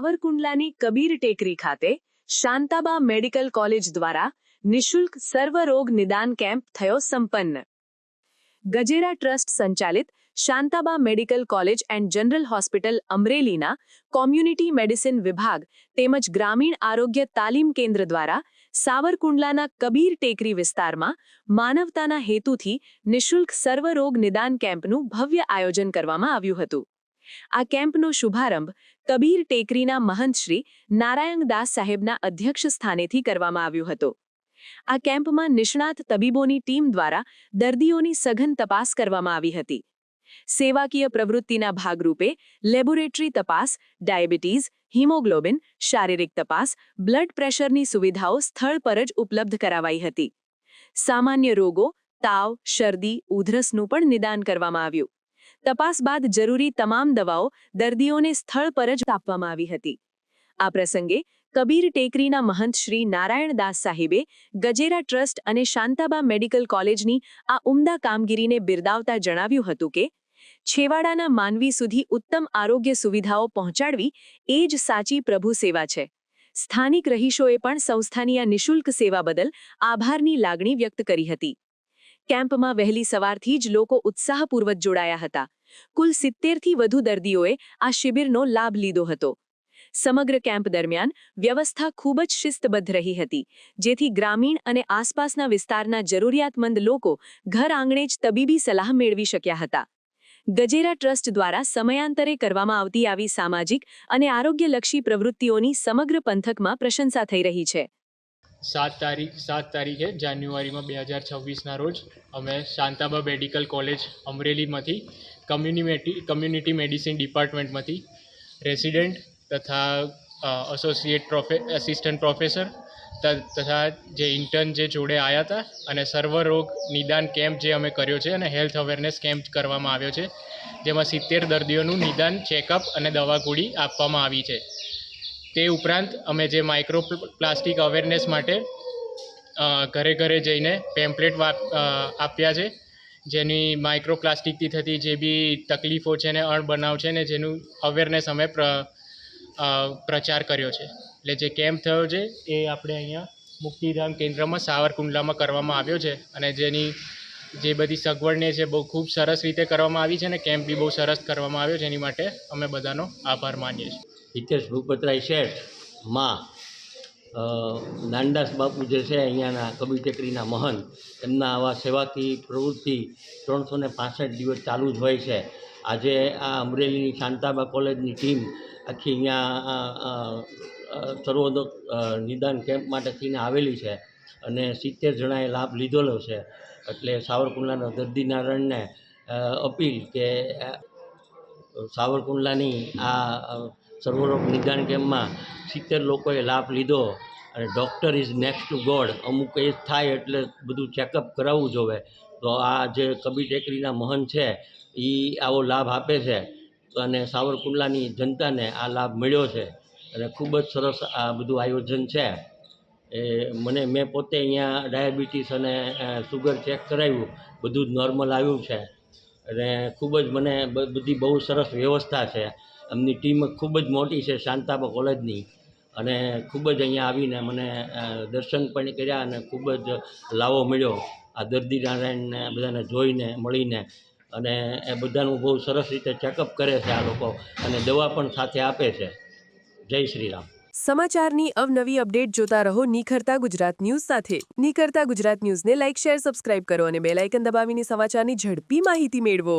સાવરકુંડલાની કબીર ટેકરી ખાતે Shantaba medical college દ્વારા નિઃશુલ્ક સર્વરોગ નિદાન કેમ્પ થયો સંપન્ન. ગજેરા ટ્રસ્ટ સંચાલિત Shantaba medical college and general hospital અમરેલીના કોમ્યુનિટી મેડિસિન વિભાગ તેમજ ગ્રામીણ આરોગ્ય તાલીમ કેન્દ્ર દ્વારા સાવરકુંડલાના કબીર ટેકરી વિસ્તારમાં માનવતાના હેતુથી નિશુલ્ક સર્વરોગ નિદાન કેમ્પનું ભવ્ય આયોજન કરવામાં આવ્યું હતું. આ કેમ્પનો શુભારંભ કબીર ટેકરીના મહંત શ્રી નારાયણદાસ સાહેબના અધ્યક્ષ સ્થાનેથી કરવામાં આવ્યો હતો. આ કેમ્પમાં નિષ્ણાત તબીબોની ટીમ દ્વારા દર્દીઓની સઘન તપાસ કરવામાં આવી હતી. સેવાકીય પ્રવૃત્તિના ભાગરૂપે લેબોરેટરી તપાસ ડાયાબિટીઝ હિમોગ્લોબિન, શારીરિક તપાસ, બ્લડ પ્રેશરની સુવિધાઓ સ્થળ પર જ ઉપલબ્ધ કરાવાઈ હતી. સામાન્ય રોગો, તાવ, શરદી, ઉધરસનું પણ નિદાન કરવામાં આવ્યું. તપાસ બાદ જરૂરી તમામ દવાઓ દર્દીઓને સ્થળ પર જ આપવામાં આવી હતી. આ પ્રસંગે કબીર ટેકરીના મહંત શ્રી નારાયણદાસ સાહેબે ગજેરા ટ્રસ્ટ અને શાંતાબા મેડિકલ કોલેજની આ ઉમદા કામગીરીને બિરદાવતા જણાવ્યું હતું કે, છેવાડાના માનવી સુધી ઉત્તમ આરોગ્ય સુવિધાઓ પહોંચાડવી એ જ સાચી પ્રભુ સેવા છે. સ્થાનિક રહીશોએ પણ સંસ્થાની આ નિઃશુલ્ક સેવા બદલ આભારની લાગણી વ્યક્ત કરી હતી. કેમ્પમાં વહેલી સવારથી જ લોકો ઉત્સાહપૂર્વક જોડાયા હતા. કુલ સિત્તેરથી વધુ દર્દીઓએ આ શિબિરનો લાભ લીધો હતો. સમગ્ર કેમ્પ દરમિયાન વ્યવસ્થા ખૂબ જ શિસ્તબદ્ધ રહી હતી, જેથી ગ્રામીણ અને આસપાસના વિસ્તારના જરૂરિયાતમંદ લોકો ઘર આંગણે જ તબીબી સલાહ મેળવી શક્યા હતા. ગજેરા ટ્રસ્ટ દ્વારા સમયાંતરે કરવામાં આવતી આવી સામાજિક અને આરોગ્યલક્ષી પ્રવૃત્તિઓની સમગ્ર પંથકમાં પ્રશંસા થઈ રહી છે. સાત તારીખ, સાત તારીખે જાન્યુઆરીમાં બે હજાર છવ્વીસના રોજ અમે શાંતાબા મેડિકલ કોલેજ અમરેલીમાંથી કમ્યુનિમેટી, કમ્યુનિટી મેડિસિન ડિપાર્ટમેન્ટમાંથી રેસિડેન્ટ તથા એસોસિએટ પ્રોફે એસિસ્ટન્ટ પ્રોફેસર તથા જે ઇન્ટર્ન જે જોડે આવ્યા હતા અને સર્વરોગ નિદાન કેમ્પ જે અમે કર્યો છે અને હેલ્થ અવેરનેસ કેમ્પ કરવામાં આવ્યો છે, જેમાં સિત્તેર દર્દીઓનું નિદાન ચેકઅપ અને દવા ગોળી આપવામાં આવી છે. તે ઉપરાંત અમે જે માઇક્રો પ્લાસ્ટિક અવેરનેસ માટે ઘરે ઘરે જઈને પેમ્પલેટ આપ્યા છે, જેની માઇક્રો પ્લાસ્ટિકથી થતી જે બી તકલીફો છે ને અણબનાવ છે ને જેનું અવેરનેસ અમે પ્ર પ્રચાર કર્યો છે. એટલે જે કેમ્પ થયો છે એ આપણે અહીંયા મુક્તિધામ કેન્દ્રમાં સાવરકુંડલામાં કરવામાં આવ્યો છે અને જેની જે બધી સગવડને છે બહુ ખૂબ સરસ રીતે કરવામાં આવી છે અને કેમ્પ બી બહુ સરસ કરવામાં આવ્યો છે એની માટે અમે બધાનો આભાર માનીએ છીએ. હિતેશ ભૂપતરાય શેઠમાં નાનદાસ બાપુ જે છે અહીંયાના કબીર ટેકરીના મહંત, એમના આવા સેવાકી પ્રવૃત્તિ ત્રણસો ને પાસઠ દિવસ ચાલુ જ હોય છે. આજે આ અમરેલીની શાંતાબા કોલેજની ટીમ આખી અહીંયા સર્વોદક નિદાન કેમ્પ માટે થઈને આવેલી છે અને સિત્તેર જણાએ લાભ લીધેલો છે. એટલે સાવરકુંડલાના દર્દી નારાયણને અપીલ કે સાવરકુંડલાની આ સર્વરોગ નિદાન કેમ્પમાં સિત્તેર લોકોએ લાભ લીધો અને doctor is next to God. અમુક એ થાય એટલે બધું ચેકઅપ કરાવવું જોવે. તો આ જે કબી ટેકરીના મહંત છે એ આવો લાભ આપે છે અને સાવરકુંડલાની જનતાને આ લાભ મળ્યો છે. અને ખૂબ જ સરસ આ બધું આયોજન છે. એ મને, મેં પોતે અહીંયા ડાયાબિટીસ અને સુગર ચેક કરાવ્યું. બધું જ નોર્મલ આવ્યું છે. અને ખૂબ જ મને બધી બહુ સરસ વ્યવસ્થા છે. એમની ટીમ ખૂબ જ મોટી છે શાંતાબા કોલેજની. અને ખૂબ જ અહીંયા આવીને મને દર્શન પણ કર્યા અને ખૂબ જ લાવો મળ્યો. આ દર્દી નારાયણને બધાને જોઈને, મળીને. અને એ બધાનું બહુ સરસ રીતે ચેકઅપ કરે છે આ લોકો અને દવા પણ સાથે આપે છે. જય શ્રી રામ સમાચારની અવનવી અપડેટ જોતા રહો નિખરતા ગુજરાત ન્યૂઝ સાથે. નિખરતા ગુજરાત ન્યૂઝને લાઇક, શેર, સબસ્ક્રાઇબ કરો અને બેલ આઇકન દબાવીને સમાચારની ઝડપી માહિતી મેળવો.